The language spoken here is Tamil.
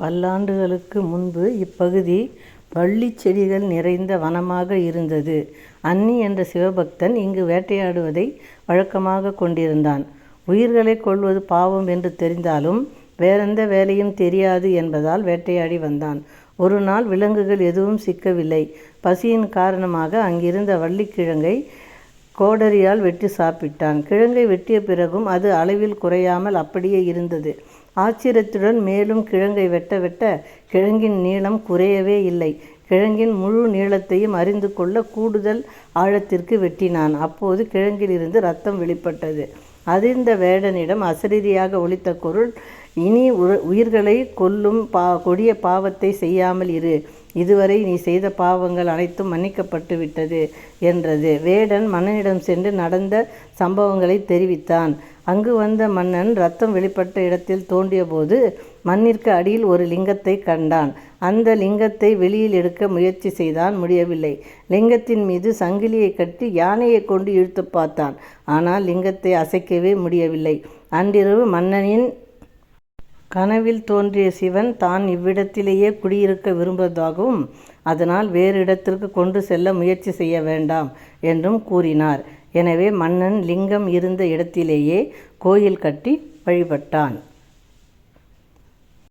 பல்லாண்டுகளுக்கு முன்பு இப்பகுதி வள்ளிச் செடிகள் நிறைந்த வனமாக இருந்தது. அன்னி என்ற சிவபக்தன் இங்கு வேட்டையாடுவதை வழக்கமாகக் கொண்டிருந்தான். உயிர்களை கொள்வது பாவம் என்று தெரிந்தாலும் வேறெந்த வேலையும் தெரியாது என்பதால் வேட்டையாடி வந்தான். ஒரு நாள் விலங்குகள் எதுவும் சிக்கவில்லை. பசியின் காரணமாக அங்கிருந்த வள்ளிக்கிழங்கை கோடரியால் வெட்டி சாப்பிட்டான். கிழங்கை வெட்டிய பிறகும் அது அளவில் குறையாமல் அப்படியே இருந்தது. ஆச்சரியத்துடன் மேலும் கிழங்கை வெட்ட வெட்ட கிழங்கின் நீளம் குறையவே இல்லை. கிழங்கின் முழு நீளத்தையும் அறிந்து கொள்ள கூடுதல் ஆழத்திற்கு வெட்டினான். அப்போது கிழங்கிலிருந்து ரத்தம் வெளிப்பட்டது. அதிர்ந்த வேடனிடம் அசரீரியாக ஒழித்த குரல் இனி உயிர்களை கொல்லும் பா கொடிய பாவத்தை செய்யாமல் இரு. இதுவரை நீ செய்த பாவங்கள் அனைத்தும் மன்னிக்கப்பட்டு விட்டது என்றது. வேடன் மன்னனிடம் சென்று நடந்த சம்பவங்களை தெரிவித்தான். அங்கு வந்த மன்னன் ரத்தம் வெளிப்பட்ட இடத்தில் தோண்டியபோது மண்ணிற்கு அடியில் ஒரு லிங்கத்தைக் கண்டான். அந்த லிங்கத்தை வெளியில் எடுக்க முயற்சி செய்தான். முடியவில்லை. லிங்கத்தின் மீது சங்கிலியைக் கட்டி யானையைக் கொண்டு இழுத்துப் பார்த்தான். ஆனால் லிங்கத்தை அசைக்கவே முடியவில்லை. அன்றிரவு மன்னனின் கனவில் தோன்றிய சிவன் தான் இவ்விடத்திலேயே குடியிருக்க விரும்புவதாகவும் அதனால் வேறு இடத்திற்குக் கொண்டு செல்ல முயற்சி செய்ய வேண்டாம் என்றும் கூறினார். எனவே மன்னன் லிங்கம் இருந்த இடத்திலேயே கோயில் கட்டி வழிபட்டான்.